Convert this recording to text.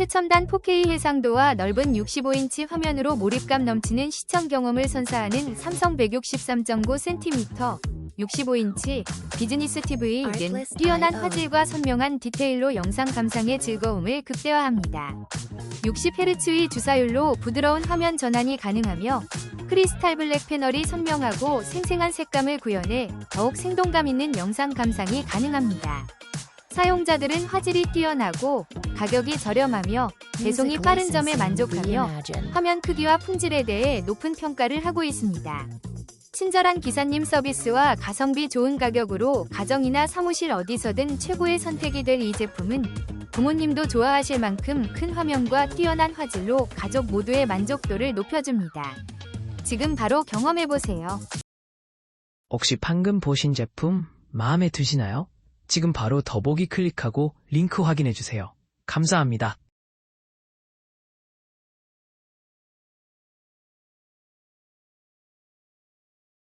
최첨단 4K 해상도와 넓은 65인치 화면으로 몰입감 넘치는 시청 경험을 선사하는 삼성 163.9cm 65인치 비즈니스 TV는 뛰어난 화질과 선명한 디테일로 영상 감상의 즐거움을 극대화합니다. 60Hz의 주사율로 부드러운 화면 전환이 가능하며 크리스탈 블랙 패널이 선명하고 생생한 색감을 구현해 더욱 생동감 있는 영상 감상이 가능합니다. 사용자들은 화질이 뛰어나고 가격이 저렴하며 배송이 빠른 점에 만족하며 화면 크기와 품질에 대해 높은 평가를 하고 있습니다. 친절한 기사님 서비스와 가성비 좋은 가격으로 가정이나 사무실 어디서든 최고의 선택이 될 이 제품은 부모님도 좋아하실 만큼 큰 화면과 뛰어난 화질로 가족 모두의 만족도를 높여줍니다. 지금 바로 경험해보세요. 혹시 방금 보신 제품 마음에 드시나요? 지금 바로 더보기 클릭하고 링크 확인해 주세요. 감사합니다.